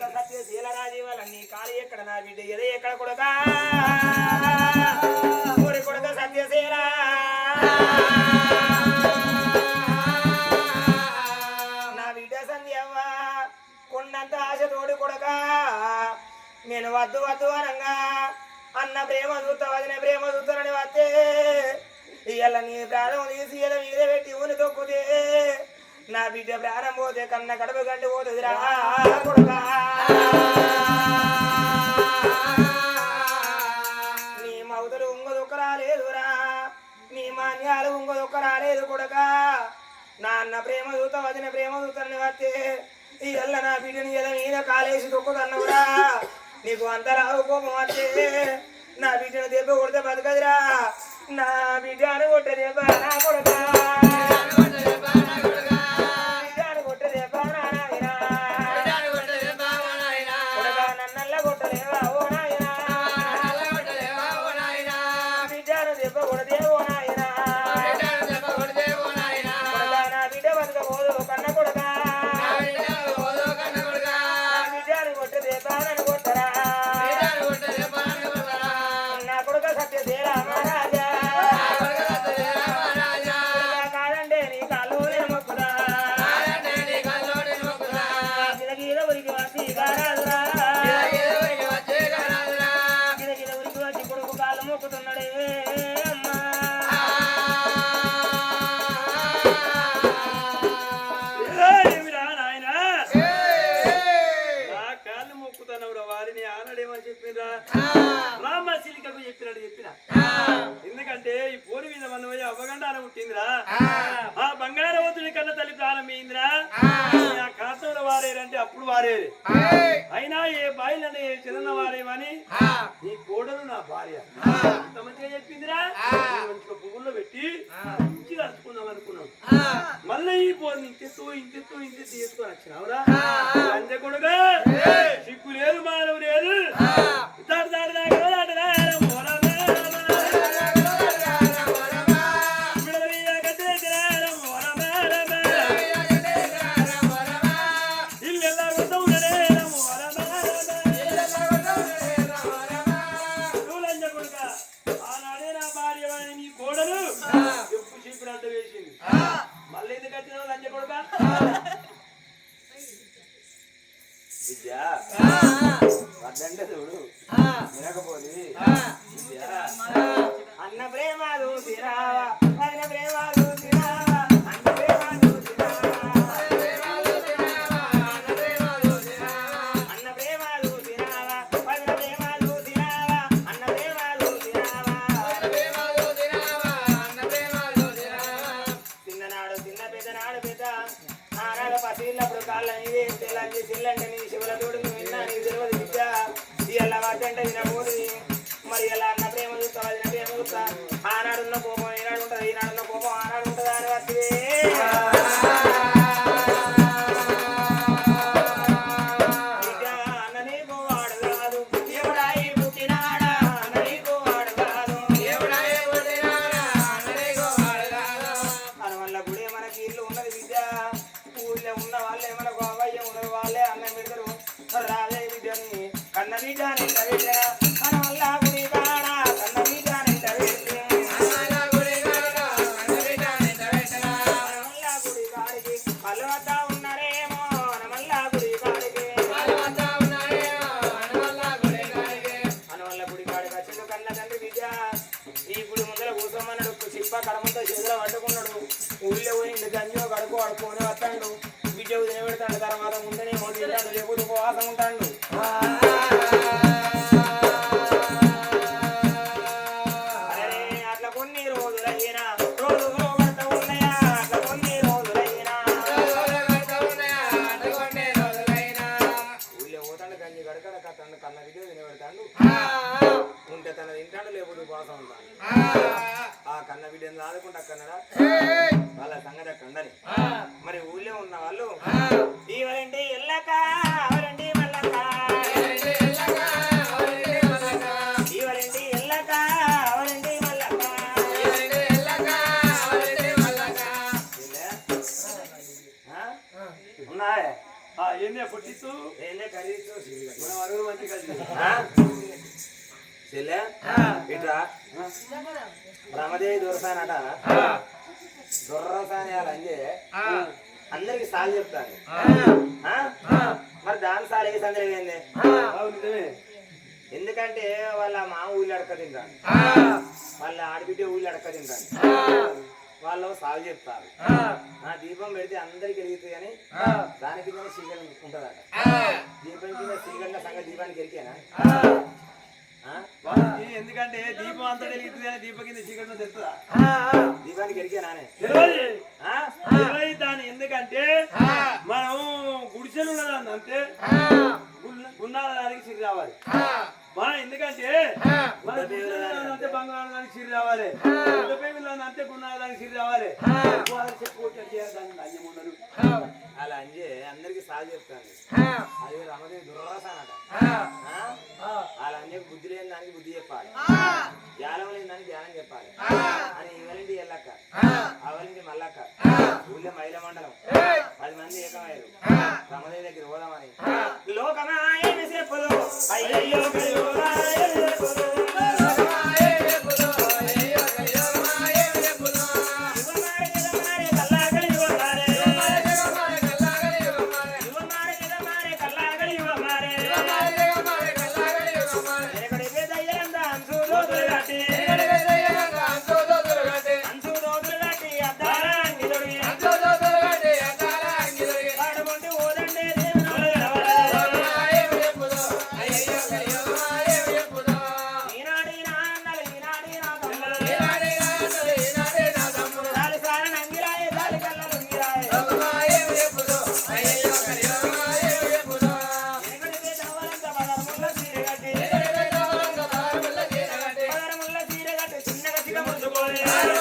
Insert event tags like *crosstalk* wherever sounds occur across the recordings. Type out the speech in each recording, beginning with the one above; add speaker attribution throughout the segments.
Speaker 1: కొడక సత్య శీలరాజీవాలన్నీ కాలి ఎక్కడ నా బిడ్డ? ఎదే ఎక్కడ కొడక? ఊరి కొడక సత్యశీల. నా బిడ్డ సంధ్యవ్వ కొండంత ఆశ తోడు కొడక. నేను వద్దు వద్దు అనంగా అన్న ప్రేమ చూస్తా వదిన ప్రేమ చూస్తానని వస్తే ఇవాళ నీ ప్రాణం తీసి ఇలా మీద పెట్టి ఊని తొక్కుతే నా బిడ్డ ప్రాణం పోతే కన్న కడప గండి పోతుందిరా కొడుకా నీ మౌతలు ఉంగదొక్క రాలేదురా నీ మాన్యాలు ఉంగదొక్క రాలేదు కొడక. నాన్న ప్రేమ దూత వదిన ప్రేమ దూతని వస్తే ఈ ఎల్ల నా బిడ్డని ఎల మీద కాలేసి తొక్కుతన్నవురా. నీకు అంత రావు కోపం వస్తే నా బిడ్డను దెబ్బ కొడితే బతకదిరా. నా బిడ్డను కొట్టే దెబ్బ నా కొడక.
Speaker 2: ఆ. కాతంలో వారేరంటే అప్పుడు వారేది అయినా ఏ బాయిలని ఏ చిన్న వారేమని? నీ కోడలు నా భార్య. అంత మంచిగా చెప్పిందిరా? మంచిగా పువ్వుల్లో పెట్టి మంచిగా అరుచుకుందాం అనుకున్నాం. మళ్ళీ ఈ పోరు ఇంతెత్తు ఇంతెత్తు ఇంతెత్తు చేసుకొని వచ్చినావురా అంతే కొడుగా సిగ్గు లేదు మానవు లేదు?
Speaker 1: నీదే తెల్లంది సిల్లంటే నీ శివుల తోడు నువ్వు విన్నా నీకు తెలియదు విద్య. ఇలా వాటంటే వినకూడదు. మరి ఎలా కడకడ కత్తాడు కన్న బిడ్డ తినబెడతాడు ఉంటే తన తింటాడు లేకపోతే ఉపవాసం ఉంటాడు. ఆ కన్న బిడ్డను ఆదుకుంటా కన్నడా? వాళ్ళ సంగతి కండని మరి ఊళ్ళో ఉన్న వాళ్ళు ఈవరండి ఎల్లక ఆ? చెల్లె? ఇట్రా? బ్రహ్మదేవి దొరసానట దొరసాని అంజే. అందరికి సాగు చెప్తాను. ఆ? మరి దాని సార్ ఏ సందర్భం ఏంది? ఎందుకంటే వాళ్ళ మామ ఊళ్ళు అడక తింటాను. వాళ్ళ ఆడబిడ్డ ఊళ్ళు అడక తింటాను. వాళ్ళు సాగు చెప్తారు. ఆ. దీపం పెడితే అందరికి వెలుగుతుంది కానీ దాని కింద సీగల్ ఉంటుందట. దీపం కింద సీగల్ సంగతి దీపానికి ఎరికేనా
Speaker 2: ఎందుకంటే దీపం అంతా వెలుగుతుంది కానీ దీపం కింద చీకటి తెలుస్తుందా
Speaker 1: దీపానికి ఎరికేనానే
Speaker 2: దాని ఎందుకంటే మనం గుడిసెలు ఉన్నదాన్ని అంతే. గున్న- గున్నాల దానికి సిరి రావాలి మన ఎందుకంటే మన బంగారం దానికి సిరి రావాలి. పెద్దపేమిలో అంతే గున్నాల దానికి సిరి రావాలి. అయ్యం ఉండరు.
Speaker 1: అలా అంజే అందరికి సాగు చెప్తాను అది రమదేవి దుర్రాసానట అలా అంజే బుద్ధి లేని దానికి బుద్ధి చెప్పాలి. ధ్యానం లేని దానికి ధ్యానం చెప్పాలి. అని ఇవలింటి ఎల్లక్క? అవలింటి మల్లక్క? ఊళ్ళో మహిళ మండలం. పది మంది ఏకమయ్యారు. రమదేవి దగ్గర పోదామని. లోకమాయని చెప్పులు అయ్యయ్యో
Speaker 2: Yeah.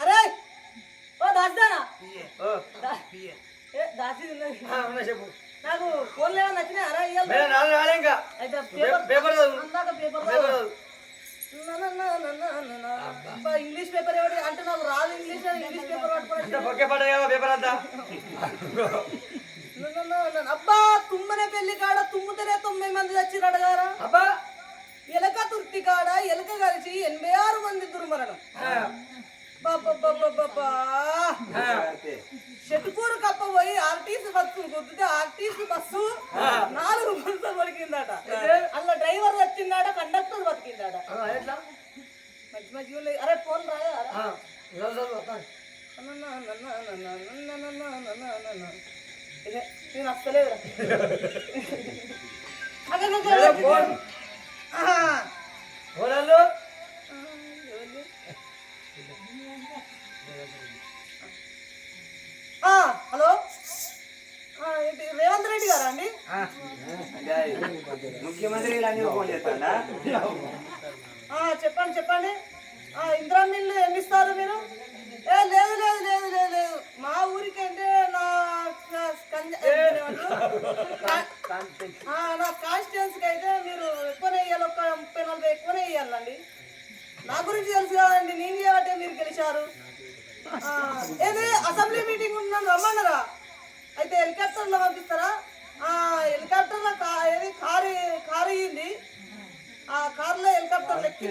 Speaker 3: అరే ఓ దాస్తానా దాసి
Speaker 2: చెప్పు
Speaker 3: నాకు అరా
Speaker 2: నాలుగు రాలే ఇంకా
Speaker 3: అయితే
Speaker 2: పేపర్.
Speaker 3: అందాక పేపర్ ఇంగ్లీష్ పేపర్ ఎవరి అంటే నాకు రాదు ఇంగ్లీష్ ఇంగ్లీష్ పేపర్ పట్టుకోవడం
Speaker 2: పేపర్ అంతా *laughs*
Speaker 3: అబ్బా తుమ్మనే పెళ్లి కాడ తుమ్ముతనే తొంభై మంది చచ్చిరు అడగారా
Speaker 2: అబ్బా
Speaker 3: ఎలక తుర్తి కాడ ఎలక కలిసి ఎనభై ఆరు మంది దుర్మరణం బాబా చెప్పండి చెప్పండి. ఆ, ఇందిరా మిల్లు ఎన్ని ఇస్తారు మీరు? ఏ లేదు లేదు లేదు లేదు లేదు. మా ఊరికి అంటే నా నా నా కాన్స్టిట్యున్సీకి అయితే మీరు ఎక్కువనే ఇవ్వాలి ఒక ముప్పై నలభై ఎక్కువనే ఇవ్వాలండి నా గురించి తెలుసు కదండి నేను చేయబట్టే మీరు గెలిచారు. ఏది? అసెంబ్లీ మీటింగ్ ఉన్నాను రమ్మన్నారా? అయితే హెలికాప్టర్లో పంపిస్తారా? హెలికాప్టర్లో కా ఏది? కారు కారు అయ్యింది. ఆ కారులో హెలికాప్టర్లో ఎక్కి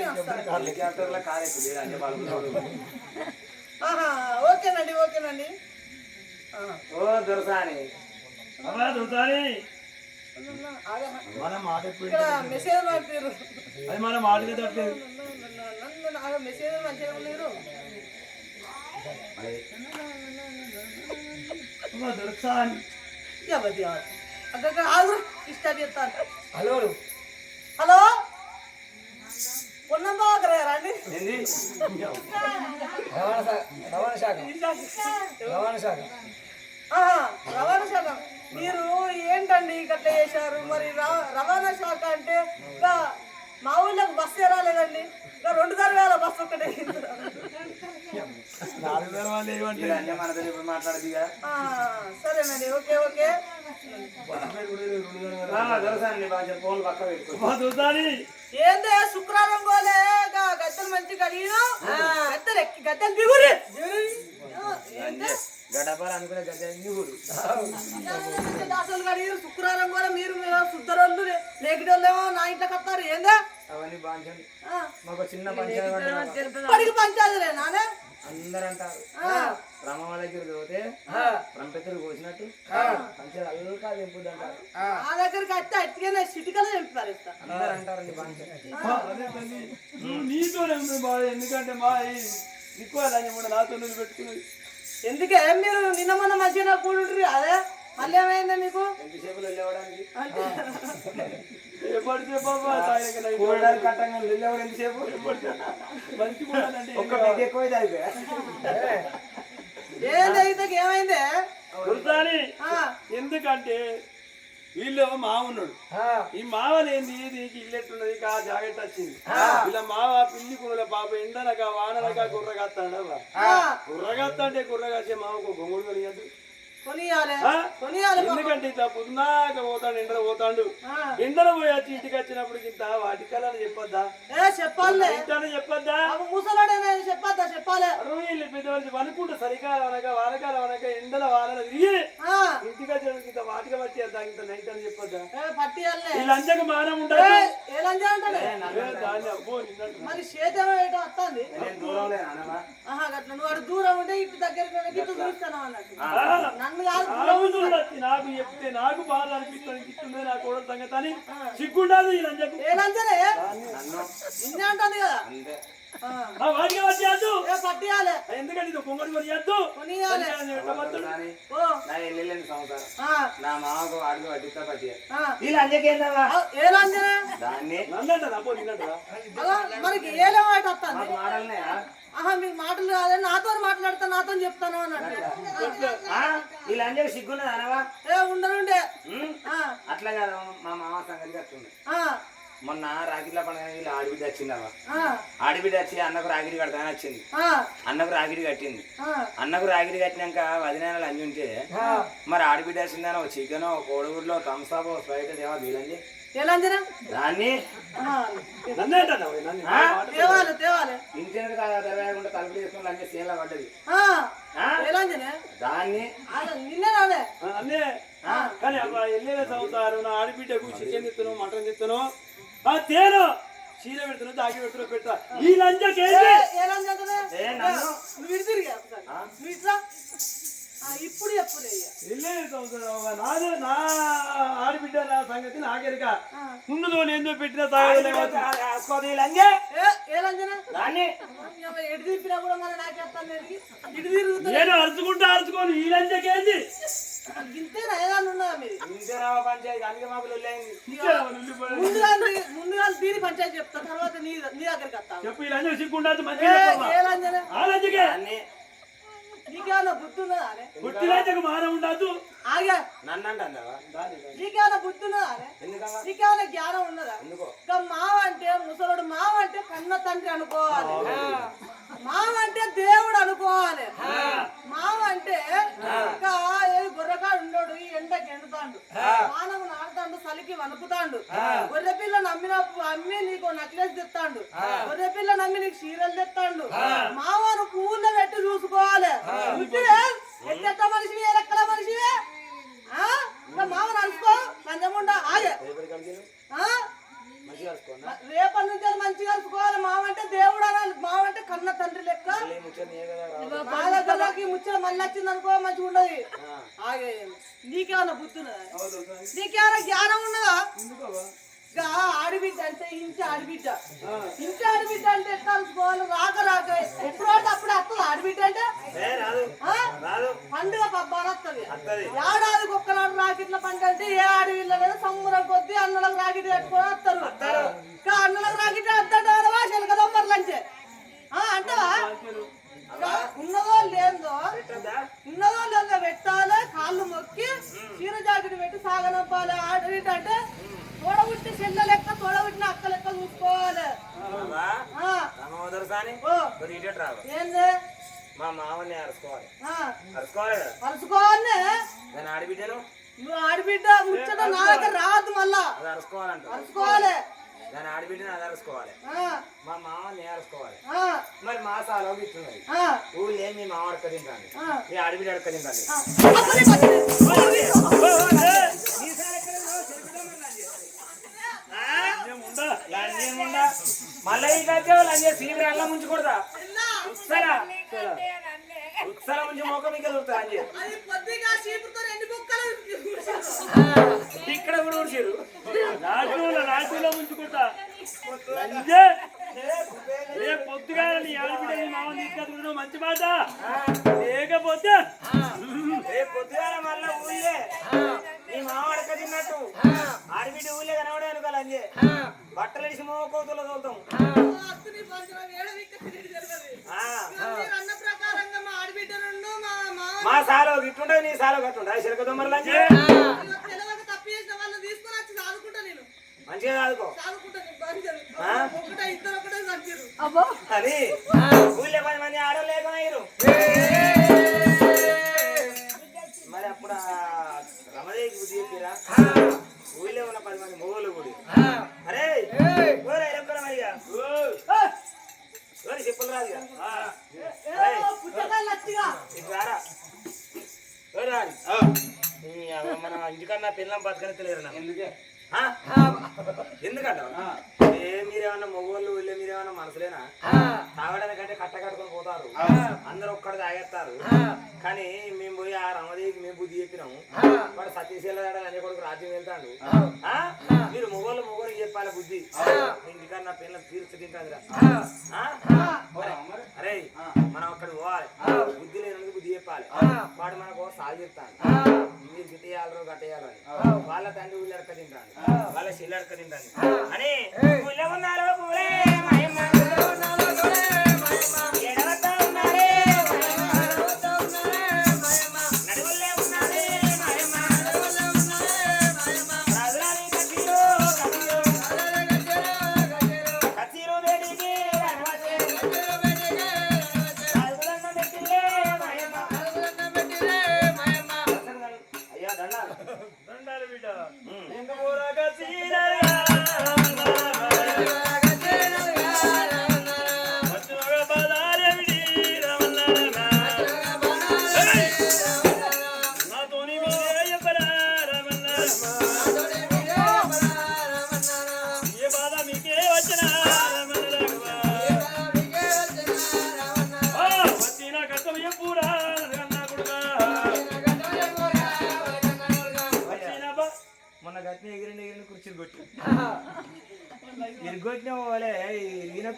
Speaker 1: హెలికాప్టర్లో కారు వాళ్ళు
Speaker 3: ఆహా, ఓకేనండి ఓకేనండి.
Speaker 1: ఓ దొరసాని.
Speaker 2: మన మాట
Speaker 3: ఇక్కడ మెసేజ్ పంపారు
Speaker 2: అది మన
Speaker 3: మెసేజ్ మంచిగా లేరు అక్కడ ఆగు చెప్తాను
Speaker 1: హలో.
Speaker 3: హలో పొన్నం బాగా రండి
Speaker 1: ఏంది రవాణా శాఖ. రవాణా శాఖ. రవాణా శాఖ.
Speaker 3: మీరు ఏంటండి గట్ల చేశారు? మరి రవాణా శాఖ అంటే ఇంకా మా ఊళ్ళోకి బస్సు రాలేదండి ఇంకా రెండు తరగాల బస్సు ఒకటే
Speaker 2: నాలుగు వేల వాళ్ళు ఏమంటే
Speaker 1: ఇలా అన్నీ మనతో ఇప్పుడు మాట్లాడదిగా
Speaker 3: ఆ, సరేనండి ఓకే ఓకే
Speaker 1: దొరసాని బాగా ఫోన్ పక్క పెట్టుకో
Speaker 2: అమ్మా దుర్తాని
Speaker 3: ఏందే శుక్రవారం పోలే గా- గద్దెలు మంచి కడిగిన గద్దెలు ఎక్కి గద్దెలు దిగురి దిగురి. ఆ, ఏందే?
Speaker 1: గడపలు అనుకునే గడ్డ కూడా
Speaker 3: దాసులు కడిగిరు శుక్రవారం కూడా మీరు మీరు శుద్ధరోళ్ళు లేకిడోళ్ళేమో నా ఇంట్లోకి వస్తారు ఏందే
Speaker 1: అవన్నీ బాగుంటుంది
Speaker 3: ఆ,
Speaker 1: మాకు చిన్న పంచాయతీ
Speaker 3: ఇప్పటికి పంచాయతీలే నానే
Speaker 1: అందరూ అంటారు రమ వాళ్ళ దగ్గర పోతే రంపెత్తలు కోసినట్టు అల్లుకా తెంపుద్ది అంటారు
Speaker 3: ఆ. దగ్గరికి వస్తే అట్టిగానే సిటికలు చంపి పారేస్తా
Speaker 1: అందరూ
Speaker 2: నువ్వు నీతోనే ఉంది బాధ ఎందుకంటే మా ఎక్కువ కూడా నాతో నువ్వు పెట్టుకున్నది.
Speaker 3: ఎందుకే? మీరు నిన్న మొన్న మంచిగా కూడుంటారు అదే మళ్ళీ ఏమైందా మీకు అంటే
Speaker 2: అంటే
Speaker 3: ఏమైంది? ఆ,
Speaker 2: ఎందుకంటే వీళ్ళు మావ ఉన్నాడు. ఈ మావనేంది నీకు ఇల్లెట్టున్నది కా జాగ్రత్త వచ్చింది. ఇలా మావ పిల్లి కుర్రల పాప ఎండనక వాననక కుర్రగత్తాడు
Speaker 3: ఆ,
Speaker 2: కుర్రగత్తంటే కుర్రగచ్చే మావకు గొంగుడు కలిగదు ఎందుకంటే ఇట్లా పొద్దునాక పోతాడు ఎండలో పోతాడు.
Speaker 3: ఆ,
Speaker 2: ఎండలో పోయి వచ్చి ఇంటికి వచ్చినప్పుడు ఇంత వాటికలని చెప్పొద్దా?
Speaker 3: ఏ చెప్పాలే.
Speaker 2: ఇంటనే చెప్పొద్దా?
Speaker 3: చెప్పద్దా? చెప్పాలే.
Speaker 2: వీళ్ళు పెద్దవాళ్ళు వనుకుంటూ చలికాలం అనక వానకాలం అనక ఎండల వానలు తిరిగి ఇంటికి వచ్చినప్పుడు ఇంత వాటిక వచ్చేద్దా ఇంత నైట్ అని చెప్పొద్దా? వీళ్ళందరికి మానం ఉండదు
Speaker 3: మరి చేతేమో ఏటో వస్తుంది. దూరం ఉంటే ఇటు దగ్గరికి వెళ్ళి ఇటు చూస్తాను అన్నట్టు.
Speaker 2: నాకు చెప్తే నాకు బాధ అనిపిస్తుంది ఇస్తుంది నా కూడా సంగతి అని. సిగ్గుండదు ఈ లంజకు.
Speaker 3: ఏ లంజనే?
Speaker 1: నన్ను
Speaker 3: నిన్నే అంటుంది కదా.
Speaker 2: వాటికి వచ్చేయద్దు
Speaker 3: ఏ పట్టియాలే.
Speaker 2: ఎందుకంటే ఇది పొంగడి
Speaker 1: కానీ నా సంవత్సరం
Speaker 3: ఆ,
Speaker 1: నా మామకు అడుగు పట్టిస్తా
Speaker 3: ఏ లంజనే?
Speaker 1: దాన్ని
Speaker 3: మనకి ఆహా మీకు మాటలు కాదే నాతో మాట్లాడతా నాతో చెప్తాను అన్నట్టు
Speaker 1: ఆ? వీళ్ళు అంజకి సిగ్గున్నది అనవా?
Speaker 3: ఏ ఉండనుండే.
Speaker 1: అట్లా కాదు మా మామ సంగతి
Speaker 3: ఆ,
Speaker 1: మొన్న రాగిట్ల పండుగ వీళ్ళు ఆడిబిడ్డ వచ్చిందమ్మా.
Speaker 3: ఆ,
Speaker 1: ఆడిబిడ్డ వచ్చి అన్నకు రాగిడి కడతానని వచ్చింది. అన్నకు రాగిడి కట్టింది. అన్నకు రాగిడి కట్టినాక వదినాలు అంజి ఉంటే మరి ఆడిబిడ్డ వచ్చిందని ఒక చికెన్ ఒక కోడిగుడ్లో థమ్స్అప్ స్ప్రైట్ ఏమో వీలండి
Speaker 3: ఏ లంజనే
Speaker 1: దాన్ని?
Speaker 3: తేవాలి తేవాలి.
Speaker 1: ఇంటి తెరవేయకుండా తలుపులు వేసుకుని లంచ్ సీన్లో పడ్డది. దాన్ని
Speaker 3: నిన్నే రాలే.
Speaker 2: అన్నే. కానీ చదువుతారు నా ఆడబిడ్డకు చికెన్ తిత్తను మటన్ తిత్తను ఆ తేను చీర పెడుతున్నా దాగి పెడుతున్నా పెట్టా ఈ
Speaker 3: లంజ?
Speaker 1: ఏ నన్ను?
Speaker 3: నువ్వు ఇట్లా ఆ, ఇప్పుడు ఇక.
Speaker 2: వెళ్ళేదే నాది నా ఆడబిడ్డ నా సంగతి నాకెరక
Speaker 3: ఆ.
Speaker 2: ఉన్నదో నేను పెట్టిన
Speaker 1: ఈ లంజే
Speaker 3: ఏ ఏ లంజనే
Speaker 1: దాన్ని.
Speaker 3: అమ్మ, ఎటు తిప్పినా కూడా మన నాకేస్తాను నేను ఇటు తిరుగుతా
Speaker 2: నేను అరుచుకుంటా అరుచుకోను ఈ లంజకేంటి
Speaker 3: ఇంతేనా? ఏదన్నా ఉన్నదా మీది?
Speaker 1: ఇంతేనావా పంచాయతీ అందుకే మాకు
Speaker 3: ముందుగా ముందుగా దీని పంచాయతీ చెప్తా తర్వాత నీ నీ దగ్గరికి వస్తాను
Speaker 2: చెప్పు ఈ లంజ సిగ్గుండదు మంచిగా చెప్పమ్మా.
Speaker 3: ఏ లంజనే
Speaker 2: ఆ లంజకే
Speaker 3: నీకేమన్నా
Speaker 2: పుట్టి లంజకు మానం ఉండదు
Speaker 3: ఆగా. అనే
Speaker 1: ఎందుకమ్మా?
Speaker 3: నీకేమన్నా జ్ఞానం ఉన్నదా? మావ అంటే ముసలుడు మావ అంటే కన్న తండ్రి అనుకోవాలి. మావ అంటే దేవుడు అనుకోవాలి. మావ అంటే ఇంకా గొర్రెకాడ ఉండోడు ఈ ఎండకి ఎండుతాండు మానవు నాడుతాండు చలికి వణుకుతాండు. గొర్రె పిల్ల నమ్మిన అమ్మి నీకు నక్లెస్ తెస్తాండు. గొర్రె పిల్ల నమ్మి నీకు చీరలు తెస్తాండు. మావారు పూల పెట్టి చూసుకోవాలి. మనిషివి ఏ లెక్కల మనిషివే మావని అనుకో పంచముండా ఆగే. రేపటి నుంచి మంచిగా కలుసుకోవాలి. మావంటే దేవుడు అనాలి. మావంటే కన్న తండ్రి లెక్క.
Speaker 1: ఈ ముచ్చట
Speaker 3: మళ్ళీ వచ్చింది అనుకో మంచిగా ఉండదు. నీకేమన్నా బుద్ధి ఉన్నదా? నీకేమైనా జ్ఞానం ఉన్నదా? ఇంకా ఆడిబిడ్డ అంటే ఇంటి ఆడిబిడ్డ. ఇంటి ఆడిబిడ్డ అంటే ఎట్లా అనుకోవాలి రాక రాక. ఎప్పుడు అంటే అప్పుడు వస్తుంది. ఆడిబిడ్డ అంటే
Speaker 1: ఏ రాదు
Speaker 3: ఆ?
Speaker 1: రాదు
Speaker 3: పండుగ పబ్బాలు వస్తుంది ఏడాదికి ఒక్కనాడు రాకెట్ల పంట అంటే ఏ ఆడవిళ్ళలేదు సంబరం కొద్ది అన్నలకు రాకెట్ కట్టుకొని వస్తారు. అన్నలకు రాకెట్ వస్తాడు భాషలు కదా మరలంటే అంటావా? ఉన్నదో లేదో ఉన్నదో లేదో పెట్టాలి కాళ్ళు మొక్కి చీర జాకెట్ పెట్టి సాగనంపాలి ఆడవిట అంటే తోడబుట్టి చెల్ల లెక్క తోడబుట్టిన అక్క లెక్క చూసుకోవాలి. ఏంది?
Speaker 1: మా మామని అరుసుకోవాలి.
Speaker 3: ఆ,
Speaker 1: అరుసుకోవాలి కదా
Speaker 3: కలుసుకోవాలి
Speaker 1: దాని ఆడిబిడ్డను?
Speaker 3: నువ్వు ఆడబిడ్డ ముచ్చట నా దగ్గర రావద్దు మళ్ళా.
Speaker 1: అది అరుసుకోవాలంట
Speaker 3: కలుసుకోవాలి
Speaker 1: దాని ఆడిబిడ్డను అది అరుసుకోవాలి.
Speaker 3: ఆ,
Speaker 1: మా మామని అరుసుకోవాలి.
Speaker 3: ఆ,
Speaker 1: మరి మా సాలో ఇట్టున్నది
Speaker 3: ఆ,
Speaker 1: ఊళ్ళో ఏం మీ మామ అడక తింటాను
Speaker 3: ఆ.
Speaker 1: మీ ఆడిబిడ్డ అడక తింటాను
Speaker 3: ఆ. అప్పుడే పట్టుకో.
Speaker 1: మళ్ళీ ఈ గద్దె లంజే సీనియర్ అల్లం ముంచకూడదా? ఉత్సరా ఉత్సర ముంచి మోక మీకు దొరుకుతా ఇక్కడ కూడా ఊడ్చిరు
Speaker 2: రాజుల రాజులో ఏ పొద్దుగా నీ ఆడబిడ్డ నీ మామ తీసుకొచ్చుకుంటున్నావు మంచి మాట. లేకపోతే
Speaker 1: రేపు పొద్దుగాల మళ్ళా ఊళ్ళే. నీ మామ అడక తిన్నట్టు. ఆడిబిడ్డ ఊళ్ళే కనబడే అనుకోవాలి అంజే. బట్టలు ఇడిసి మోకోతులు తోలుతాం
Speaker 3: మా
Speaker 1: సాలో ఇట్టుండే నీ సాలో కట్టుండే చిలక దొమ్మలు
Speaker 3: నేను.
Speaker 1: మంచిగా చదువుకో అది ఊళ్ళో పది మంది ఆడలు మరి అప్పుడు రమదేవికి బుద్ధి చెప్పిరా? ఊళ్ళో ఉన్న పది మంది మొగోళ్ళు కూడి. అరే మరిగా చెప్పులు రాదు అవ్వ మన ఇంటికన్నా పిల్లం బతకనిత్తలేరు నాకు
Speaker 2: ఎందుకే?
Speaker 1: ఆ? ఎందుకంట ఏ మీరేమన్నా మొగోళ్ళు ఊళ్ళో మీరేమన్నా మనసులేనా? తాగడానికంటే కట్ట కట్టుకొని పోతారు. అందరూ ఒక్కడ తాగేస్తారు కానీ మేము పోయి ఆ రమదేవికి మేము బుద్ధి చెప్పినాము వాడు సతీశ్ అనే కొడుకు రాజ్యం వెళ్తాడు. ఆ? మీరు మొగోళ్ళు మొగోళ్ళు చెప్పాలి బుద్ధి. ఇంటికన్నా పిల్లలు తీర్చి తింటాదిరా? అరే, మనం అక్కడ పోవాలి. బుద్ధి లేనందుకు బుద్ధి చెప్పాలి. వాడు మనకు సాగు చెప్తాను మీరు గిట్టేయాలరో గట్టేయాలని వాళ్ళ తండ్రి అడక తింటాను వాళ్ళ చెల్లి అడక తింటాను అని ఊళ్ళో ఉన్నారో పూలే?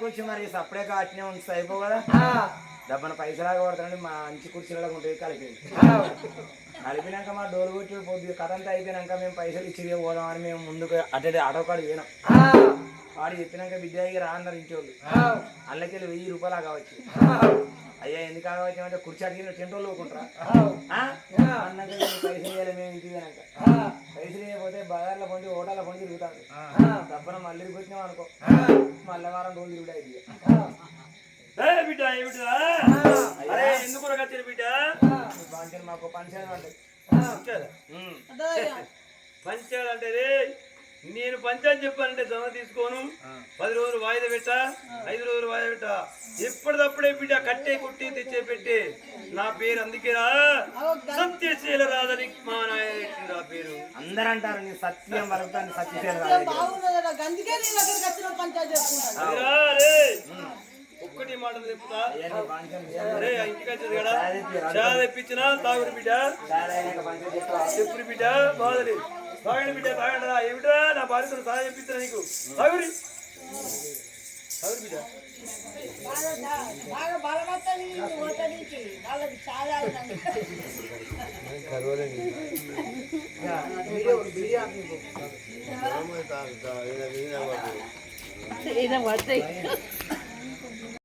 Speaker 1: వచ్చి మరి సప్పుడే కాటినే ఉంచి అయిపో కదా. డబ్బన పైసలాగా కొడతానండి మా మంచి కుర్చీలలో ఉంటుంది కలిపింది. కలిపినాక మా డోర్ కొట్టి పొద్దు కథ అంతా అయిపోయినాక మేము పైసలు ఇచ్చి పోదామని మేము ముందుకు అటే ఆటో కాడు పోయినాం. వాడు చెప్పినాక బిడ్డ అయ్యి రా అన్నారు ఇంటి వాళ్ళు అల్లకెళ్ళి వెయ్యి రూపాయలు కావచ్చు అయ్యా ఎందుకు ఆగవచ్చు అంటే కుర్చీ అడిగిన టెంట్ వాళ్ళు? అన్నాక నేను పైసలు మేము ఇంటికి పైసలు ఇవ్వకపోతే బజార్లో పొండి ఓటాల పొండి తిరుగుతాడు డబ్బున మళ్ళీ వచ్చినాం అనుకో. మళ్ళీ వారం రోజులు తిరుగుడు అయింది
Speaker 2: ఏ బిడ్డ ఎందుకు బిడ్డ?
Speaker 1: పంచాయతీ మాకు పంచాయతీ అంటే.
Speaker 2: పంచాలా?
Speaker 3: అర్థమయ్యా?
Speaker 2: పంచాలంటే నేను పంచాలు చెప్పానంటే జమ తీసుకోను. పది రోజులు వాయిదా పెట్టా ఐదు రోజులు వాయిదా పెట్టా. ఎప్పటిదప్పుడే బిడ్డ కట్టే కుట్టి తెచ్చే పెట్టి. నా పేరు అందుకేరా సత్యశీల రాదని మా నాయన ఆ పేరు
Speaker 1: అందరూ అంటారు నీ సత్యం వరకుతాను సత్యశీల
Speaker 3: నీ పంచాయతీ
Speaker 2: ఒక్కటి మాట చెప్తా. రే ఇంటికి వచ్చేది కదా. చా తెప్పించిన తాగుడు బిడ్డ. చెప్పుడు బిడ్డ బాధలి తాగండి బిడ్డ తాగండి రా ఏమిటా నా భార్యతో సహాయం చెప్పించిన నీకు తాగురి తాగురి బిడ్డ
Speaker 4: బాగా